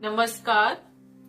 ਨਮਸਕਾਰ,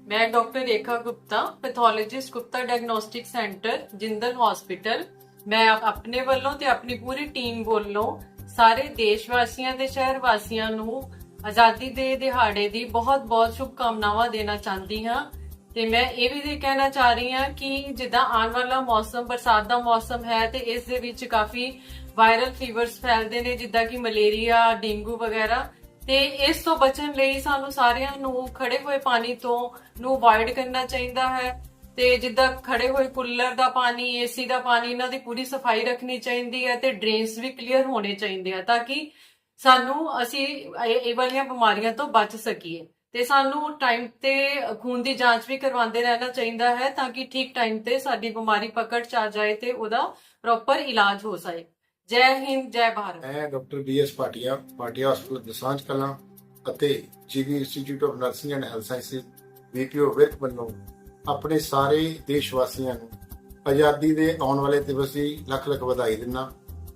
ਮੈਂ doctor Rekha Gupta pathologist Gupta diagnostic centre Jindal hospital ਮੈਂ ਆਪਣੇ ਵੱਲੋਂ ਤੇ ਆਪਣੀ ਪੂਰੀ ਟੀਮ ਵੱਲੋਂ ਸਾਰੇ ਦੇਸ਼ ਵਾਸੀਆਂ ਤੇ ਸ਼ਹਿਰ ਵਾਸੀਆਂ ਨੂੰ ਆਜ਼ਾਦੀ ਦੇ ਦਿਹਾੜੇ ਦੀ ਬਹੁਤ-ਬਹੁਤ ਸ਼ੁਭਕਾਮਨਾਵਾਂ ਦੇਣਾ ਚਾਹੁੰਦੀ ਹਾਂ। ਤੇ ਮੈਂ ਇਹ ਵੀ ਕਹਿਣਾ ਚਾਹ ਰਹੀ ਹਾਂ ਕਿ ਜਿੱਦਾਂ ਆਉਣ ਵਾਲਾ ਮੌਸਮ, ਬਰਸਾਤ ਦਾ ਮੌਸਮ ਹੈ ਤੇ ਇਸ ਦੇ ਵਿੱਚ ਕਾਫੀ ਵਾਇਰਲ ਫੀਵਰਸ ਫੈਲਦੇ ਨੇ, ਜਿੱਦਾਂ ਕਿ ਮਲੇਰੀਆ, ਡੇਂਗੂ ਵਗੈਰਾ। ਤੇ ਇਸ ਤੋਂ ਬਚਣ ਲਈ ਸਾਨੂੰ ਸਾਰਿਆਂ ਨੂੰ ਖੜੇ ਹੋਏ ਪਾਣੀ ਤੋਂ ਨੂੰ ਅਵੋਇਡ ਕਰਨਾ ਚਾਹੀਦਾ ਹੈ। ਤੇ ਜਿੱਦਾਂ ਖੜੇ ਹੋਏ ਕੂਲਰ ਦਾ ਪਾਣੀ ਏਸੀ ਦਾ ਪਾਣੀ, ਇਹਨਾਂ ਦੀ ਪੂਰੀ ਸਫ਼ਾਈ ਰੱਖਣੀ ਚਾਹੀਦੀ ਹੈ ਤੇ ਡਰੇਨਸ ਵੀ ਕਲੀਅਰ ਹੋਣੇ ਚਾਹੀਦੇ ਆ ਤਾਂ ਕਿ ਸਾਨੂੰ ਅਸੀਂ ਇਹ ਵਾਲੀਆਂ ਬਿਮਾਰੀਆਂ ਤੋਂ ਬਚ ਸਕੀਏ। ਤੇ ਸਾਨੂੰ ਟਾਈਮ ਤੇ ਖੂਨ ਦੀ ਜਾਂਚ ਵੀ ਕਰਵਾਉਂਦੇ ਰਹਿਣਾ ਚਾਹੀਦਾ ਹੈ ਤਾਂ ਕਿ ਠੀਕ ਟਾਈਮ ਤੇ ਸਾਡੀ ਬਿਮਾਰੀ ਪਕੜ ਚ ਆ ਜਾਏ ਤੇ ਉਹਦਾ ਪ੍ਰੋਪਰ ਇਲਾਜ ਹੋ ਜਾਏ। ਜੈ ਹਿੰਦ, ਜੈ ਭਾਰਤ। ਮੈਂ doctor B S Patia Patia ਹਸਪਤਾਲ ਦਸਾਂਝ ਕਲਾਂ ਅਤੇ GV institute of nursing and health sciences BPO Virk ਵੱਲੋਂ ਆਪਣੇ ਸਾਰੇ ਦੇਸ਼ ਵਾਸੀਆਂ ਨੂੰ ਆਜ਼ਾਦੀ ਦੇ ਆਉਣ ਵਾਲੇ ਦਿਵਸ ਦੀ ਲੱਖ ਲੱਖ ਵਧਾਈ ਦਿੰਦਾ।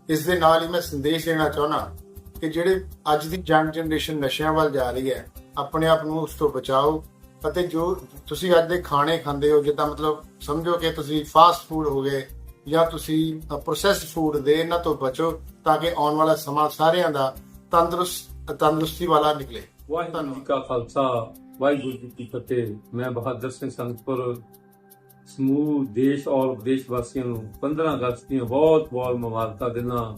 ਇਸ ਦੇ ਨਾਲ ਹੀ ਮੈਂ ਸੰਦੇਸ਼ ਦੇਣਾ ਚਾਹੁੰਦਾ ਕਿ ਜਿਹੜੇ ਅੱਜ ਦੀ ਯੰਗ ਜਨਰੇਸ਼ਨ ਨਸ਼ਿਆਂ ਵੱਲ ਜਾ ਰਹੀ ਹੈ, ਆਪਣੇ ਆਪ ਨੂੰ ਉਸ ਤੋਂ ਬਚਾਓ ਅਤੇ ਜੋ ਤੁਸੀਂ ਅੱਜ ਦੇ ਖਾਣੇ ਖਾਂਦੇ ਹੋ, ਜਿੱਦਾਂ ਮਤਲਬ ਸਮਝੋ ਕਿ ਤੁਸੀਂ ਫਾਸਟ ਫੂਡ ਹੋ ਗਏ ਜਾਂ ਤੁਸੀਂ ਪ੍ਰੋਸੈਸਡ ਫੂਡ ਦੇ ਇਹਨਾਂ ਤੋਂ ਬਚੋ ਤਾਂ ਕਿ ਆਉਣ ਵਾਲਾ ਸਮਾਂ ਸਾਰਿਆਂ ਦਾ ਤੰਦਰੁਸਤ ਤੰਦਰੁਸਤੀ ਵਾਲਾ ਨਿਕਲੇ। ਵਾਹਿਗੁਰੂ ਜੀ ਕਾ ਖਾਲਸਾ ਵਾਹਿਗੁਰੂ ਜੀ ਕੀ ਫਤਿਹ। ਮੈਂ ਬਹਾਦਰ ਸਿੰਘ ਸੰਗਤਪੁਰ ਸਮੂਹ ਦੇਸ਼ ਔਰ ਵਿਦੇਸ਼ ਵਾਸੀਆਂ ਨੂੰ 15 ਅਗਸਤ ਦੀਆਂ ਬਹੁਤ ਬਹੁਤ ਮੁਬਾਰਕਾਂ ਦਿੰਦਾ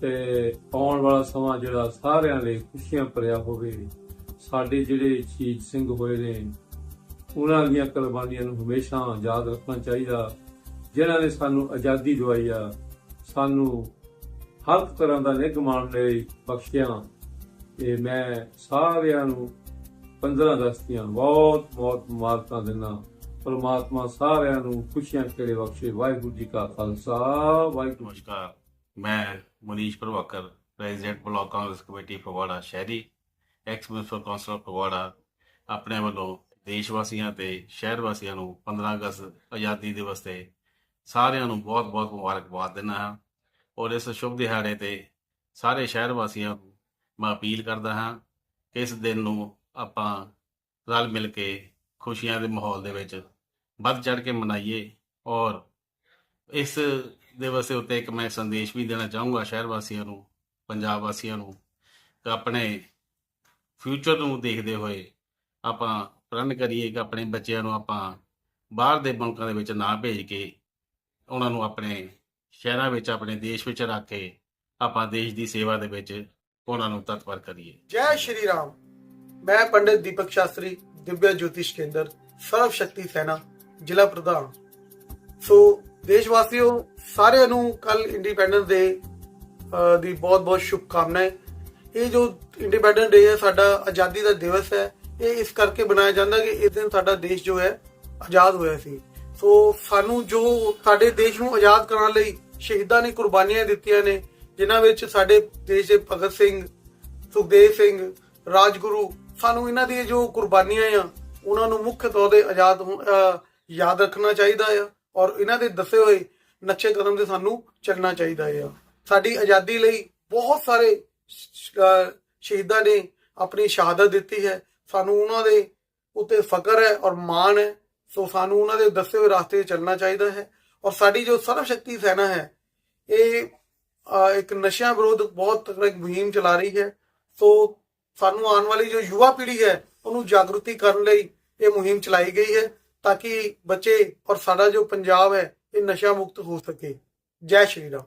ਤੇ ਆਉਣ ਵਾਲਾ ਸਮਾਂ ਜਿਹੜਾ ਸਾਰਿਆਂ ਲਈ ਖੁਸ਼ੀਆਂ ਭਰਿਆ ਹੋਵੇ ਸਾਡੇ ਜਿਹੜੇ ਸ਼ਹੀਦ ਸਿੰਘ ਹੋਏ ਨੇ ਉਹਨਾਂ ਦੀਆਂ ਕੁਰਬਾਨੀਆਂ ਨੂੰ ਹਮੇਸ਼ਾ ਯਾਦ ਰੱਖਣਾ ਚਾਹੀਦਾ। ਜਿਨ੍ਹਾਂ ਨੇ ਸਾਨੂੰ ਆਜ਼ਾਦੀ ਦਿਵਾਈ ਆ, ਸਾਨੂੰ ਹਰ ਤਰ੍ਹਾਂ ਦਾ ਨਿਗਮਾਨ ਲਈ ਬਖਸ਼ਿਆ। ਤੇ ਮੈਂ ਸਾਰਿਆਂ ਨੂੰ 15 ਅਗਸਤ ਦੀਆਂ ਬਹੁਤ ਬਹੁਤ ਮੁਬਾਰਕਾਂ ਦਿੰਦਾ ਪਰਮਾਤਮਾ ਸਾਰਿਆਂ ਨੂੰ ਖੁਸ਼ੀਆਂ ਕਰੇ ਬਖਸ਼ੇ। ਵਾਹਿਗੁਰੂ ਜੀ ਕਾ ਖਾਲਸਾ, ਵਾਹਿਗੁਰੂ ਨਮਸਕਾਰ। ਮੈਂ Manish Pravakar president block Congress committee Phagwara ਸ਼ਹਿਰੀ, ਐਕਸ ਮਿਊਨਿਸਪਲ ਕਾਉਂਸਲਰ ਫਗਵਾੜਾ। ਆਪਣੇ ਵੱਲੋਂ ਦੇਸ਼ ਵਾਸੀਆਂ ਤੇ ਸ਼ਹਿਰ ਵਾਸੀਆਂ ਨੂੰ 15 ਅਗਸਤ ਆਜ਼ਾਦੀ ਦਿਵਸ ਤੇ ਸਾਰਿਆਂ ਨੂੰ ਬਹੁਤ-ਬਹੁਤ ਮੁਬਾਰਕਬਾਦ ਦਿੰਦਾ ਹਾਂ ਔਰ ਇਸ ਸ਼ੁਭ ਦਿਹਾੜੇ ਤੇ ਸਾਰੇ ਸ਼ਹਿਰ ਵਾਸੀਆਂ ਨੂੰ ਮੈਂ ਅਪੀਲ ਕਰਦਾ ਹਾਂ ਕਿ ਇਸ ਦਿਨ ਨੂੰ ਆਪਾਂ ਰਲ ਮਿਲ ਕੇ ਖੁਸ਼ੀਆਂ ਦੇ ਮਾਹੌਲ ਦੇ ਵਿੱਚ ਵੱਧ ਚੜ ਕੇ ਮਨਾਈਏ ਔਰ ਇਸ ਦਿਵਸ ਦੇ ਉੱਤੇ ਇੱਕ ਮੈਂ ਸੰਦੇਸ਼ ਵੀ ਦੇਣਾ ਚਾਹੂੰਗਾ ਸ਼ਹਿਰ ਵਾਸੀਆਂ ਨੂੰ, ਪੰਜਾਬ ਵਾਸੀਆਂ ਨੂੰ ਕਿ ਆਪਣੇ ਫਿਊਚਰ ਨੂੰ ਦੇਖਦੇ ਹੋਏ ਆਪਾਂ ਪ੍ਰਣ ਕਰੀਏ ਕਿ ਆਪਣੇ ਬੱਚਿਆਂ ਨੂੰ ਆਪਾਂ ਬਾਹਰ ਦੇ ਮੁਲਕਾਂ ਦੇ ਵਿੱਚ ਨਾ ਭੇਜ ਕੇ ਉਹਨਾਂ ਨੂੰ ਆਪਣੇ ਸ਼ਹਿਰਾਂ ਵਿੱਚ, ਆਪਣੇ ਦੇਸ਼ ਵਿੱਚ ਰੱਖ ਕੇ ਆਪਾਂ ਦੇਸ਼ ਦੀ ਸੇਵਾ ਦੇ ਵਿੱਚ ਉਹਨਾਂ ਨੂੰ ਤਤਪਰ ਕਰੀਏ। ਜੈ ਸ਼੍ਰੀ ਰਾਮ। ਮੈਂ ਪੰਡਿਤ ਦੀਪਕ ਸ਼ਾਸਤਰੀ ਦਿਵਿਆ ਜੋਤਿਸ਼ ਕੇਂਦਰ, ਸਰਵ ਸ਼ਕਤੀ ਸੈਨਾ, ਜ਼ਿਲ੍ਹਾ ਪ੍ਰਧਾਨ। ਸੋ ਦੇਸ਼ ਵਾਸੀਓ ਸਾਰਿਆਂ ਨੂੰ ਕੱਲ ਇੰਡੀਪੈਂਡੈਂਸ ਡੇ ਦੀ ਬਹੁਤ ਬਹੁਤ ਸ਼ੁਭਕਾਮਨਾਵਾਂ। ਇਹ ਜੋ ਇੰਡੀਪੈਂਡੈਂਸ ਡੇ ਹੈ, ਸਾਡਾ ਆਜ਼ਾਦੀ ਦਾ ਦਿਵਸ ਹੈ। ਇਹ ਇਸ ਕਰਕੇ ਬਣਾਇਆ ਜਾਂਦਾ ਕਿ ਇਸ ਦਿਨ ਸਾਡਾ ਦੇਸ਼ ਜੋ ਹੈ, ਆਜ਼ਾਦ ਹੋਇਆ ਸੀ। ਸੋ ਸਾਨੂੰ ਜੋ ਸਾਡੇ ਦੇਸ਼ ਨੂੰ ਆਜ਼ਾਦ ਕਰਾਉਣ ਲਈ ਸ਼ਹੀਦਾਂ ਨੇ ਕੁਰਬਾਨੀਆਂ ਦਿੱਤੀਆਂ ਨੇ, ਜਿਨ੍ਹਾਂ ਵਿੱਚ ਸਾਡੇ ਦੇਸ਼ ਦੇ ਭਗਤ ਸਿੰਘ, ਸੁਖਦੇਵ ਸਿੰਘ, ਰਾਜਗੁਰੂ, ਸਾਨੂੰ ਇਹਨਾਂ ਦੀਆਂ ਜੋ ਕੁਰਬਾਨੀਆਂ ਆ, ਉਹਨਾਂ ਨੂੰ ਮੁੱਖ ਤੌਰ ਤੇ ਆਜ਼ਾਦ ਯਾਦ ਰੱਖਣਾ ਚਾਹੀਦਾ ਆ ਔਰ ਇਹਨਾਂ ਦੇ ਦੱਸੇ ਹੋਏ ਨਕਸ਼ੇ ਕਦਮ ਤੇ ਸਾਨੂੰ ਚੱਲਣਾ ਚਾਹੀਦਾ ਆ। ਸਾਡੀ ਆਜ਼ਾਦੀ ਲਈ ਬਹੁਤ ਸਾਰੇ ਸ਼ਹੀਦਾਂ ਨੇ ਆਪਣੀ ਸ਼ਹਾਦਤ ਦਿੱਤੀ ਹੈ। ਸਾਨੂੰ ਉਹਨਾਂ ਦੇ ਉੱਤੇ ਫਕਰ ਹੈ ਔਰ ਮਾਣ ਹੈ। ਸੋ ਸਾਨੂੰ ਉਹਨਾਂ ਦੇ ਦੱਸੇ ਹੋਏ ਰਸਤੇ ਤੇ ਚੱਲਣਾ ਚਾਹੀਦਾ ਹੈ ਔਰ ਸਾਡੀ ਜੋ ਸਰਵ ਸ਼ਕਤੀ ਸੈਨਾ ਹੈ, ਇਹ ਇੱਕ ਨਸ਼ਿਆਂ ਵਿਰੋਧ ਬਹੁਤ ਤਕੜਾ ਇੱਕ ਮੁਹਿੰਮ ਚਲਾ ਰਹੀ ਹੈ। ਸੋ ਸਾਨੂੰ ਆਉਣ ਵਾਲੀ ਜੋ ਯੁਵਾ ਪੀੜ੍ਹੀ ਹੈ, ਉਹਨੂੰ ਜਾਗਰੂਕਤੀ ਕਰਨ ਲਈ ਇਹ ਮੁਹਿੰਮ ਚਲਾਈ ਗਈ ਹੈ ਤਾਂ ਕਿ ਬੱਚੇ ਔਰ ਸਾਡਾ ਜੋ ਪੰਜਾਬ ਹੈ, ਇਹ ਨਸ਼ਾ ਮੁਕਤ ਹੋ ਸਕੇ। ਜੈ ਸ਼੍ਰੀ ਰਾਮ।